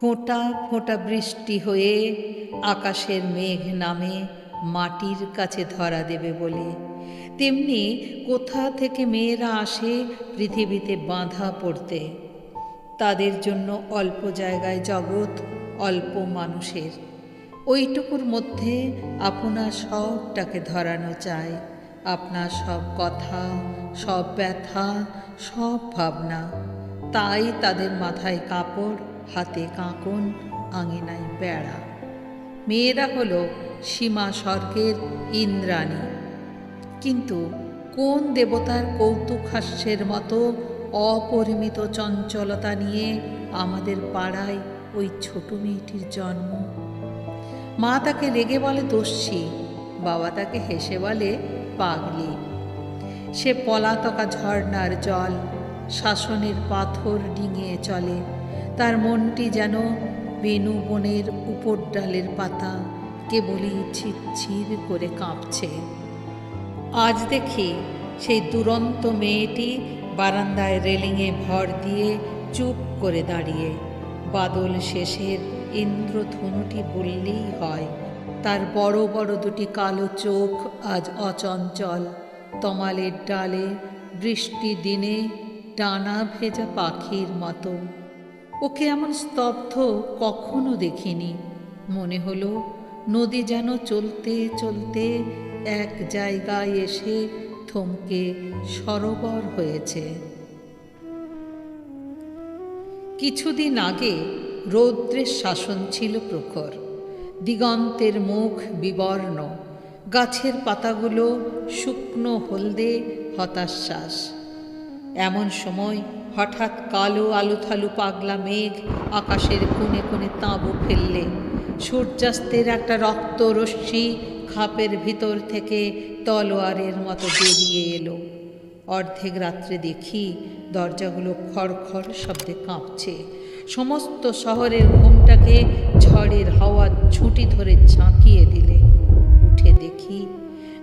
ফোঁটা ফোঁটা বৃষ্টি হয়ে আকাশের মেঘ নামে মাটির কাছে ধরা দেবে বলে। তেমনি কোথা থেকে মেয়েরা আসে পৃথিবীতে বাঁধা পড়তে। তাদের জন্য অল্প জায়গায় জগৎ, অল্প মানুষের। ওইটুকুর মধ্যে আপনার সবটাকে ধরানো চায় আপনার সব কথা, সব ব্যথা, সব ভাবনা। তাই তাদের মাথায় কাপড় হাতে কাঁকন, আঙিনায় বেড়া। মেয়েরা হল সীমা স্বর্গের ইন্দ্রাণী। কিন্তু কোন দেবতার কৌতুক হাস্যের মতো অপরিমিত চঞ্চলতা নিয়ে আমাদের পাড়ায় ওই ছোট মেয়েটির জন্ম? মা তাকে রেগে বলে দস্যি, বাবা তাকে হেসে বলে পাগলি। সে পলাতকা ঝর্ণার জল, শাসনের পাথর ডিঙিয়ে চলে। তার মনটি যেন বেনু বনের উপর ডালের পাতা কেবলই ছিচ্ছির করে কাঁপছে। আজ দেখি সেই দুরন্ত মেয়েটি বারান্দায় রেলিংয়ে ভর দিয়ে চুপ করে দাঁড়িয়ে। বাদল শেষের ইন্দ্রধনুটি বললেই হয়, তার বড় বড় দুটি কালো চোখ আজ অচঞ্চল। তমালের ডালে বৃষ্টি দিনে ডানা ভেজা পাখির মতো। ওকে এমন স্তব্ধ কখনো দেখিনি। মনে হলো, নদী যেন চলতে চলতে এক জায়গায় এসে থমকে সরোবর হয়েছে। কিছুদিন আগে রৌদ্রের শাসন ছিল প্রখর। দিগন্তের মুখ বিবর্ণ। গাছের পাতাগুলো শুকনো হলদে হতাশ্বাস। এমন সময় হঠাৎ কালো আলুথালু পাগলা মেঘ আকাশের কোণে কোণে তাঁবু ফেললে। সূর্যাস্তের একটা রক্ত রশ্মি খাপের ভিতর থেকে তলোয়ারের মতো বেরিয়ে এলো। অর্ধেক রাত্রে দেখি দরজাগুলো খড়খড় শব্দে কাঁপছে। সমস্ত শহরের ঘুমটাকে ঝড়ের হাওয়া ছুটি ধরে ঝাঁকিয়ে দিলে। উঠে দেখি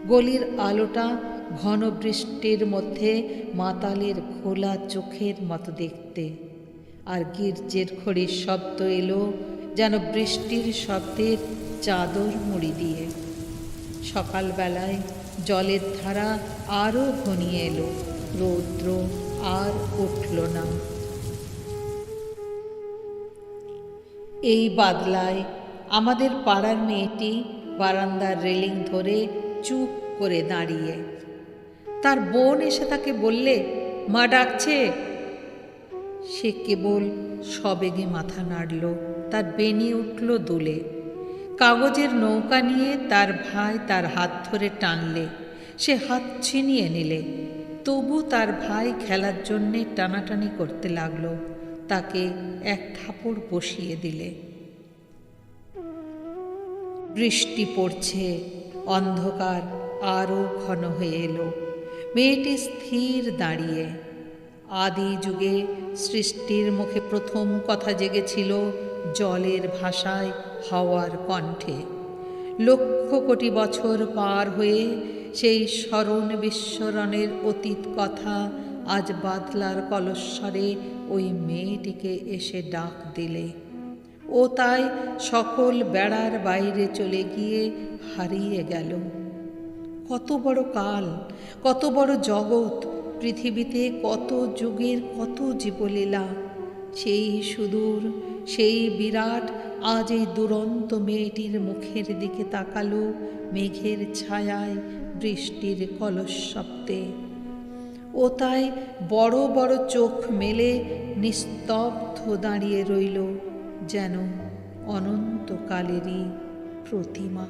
গলির আলোটা ঘন বৃষ্টির মধ্যে মাতালের খোলা চোখের মতো দেখতে। আর গির্জের খড়ির শব্দ এলো যেন বৃষ্টির শব্দের চাদর মুড়ি দিয়ে। সকালবেলায় জলের ধারা আরও ঘনিয়ে এলো। রৌদ্র আর উঠল না। এই বাদলায় আমাদের পাড়ার মেয়েটি বারান্দার রেলিং ধরে চুপ করে দাঁড়িয়ে। তার বোন এসে তাকে বললে, মা ডাকছে। সে কেবল সবেগে মাথা নাড়ল, তার বেনি উঠল দুলে। কাগজের নৌকা নিয়ে তার ভাই তার হাত ধরে টানলে, সে হাত ছিনিয়ে নিলে। তবু তার ভাই খেলার জন্যে টানাটানি করতে লাগল, তাকে এক থাপড় বসিয়ে দিলে। বৃষ্টি পড়ছে, অন্ধকার আরও ঘন হয়ে এলো। মেয়েটি স্থির দাঁড়িয়ে। আদি যুগে সৃষ্টির মুখে প্রথম কথা জেগেছিল জলের ভাষায় হাওয়ার কণ্ঠে। লক্ষ কোটি বছর পার হয়ে সেই স্মরণ বিস্মরণের অতীত কথা আজ বাদলার কলস্বরে ওই মেয়েটিকে এসে ডাক দিলে। ও তাই সকল বেড়ার বাইরে চলে গিয়ে হারিয়ে গেল। কত বড় কাল, কত বড় জগৎ, পৃথিবীতে কত যুগের কত জীবলীলা। সেই সুদূর, সেই বিরাট, আজ এই দুরন্ত মেয়েটির মুখের দিকে তাকালো মেঘের ছায়ায় বৃষ্টির কলস শব্দে ও তাই বড় বড় চোখ মেলে নিস্তব্ধ দাঁড়িয়ে রইল যেন অনন্তকালেরই প্রতিমা।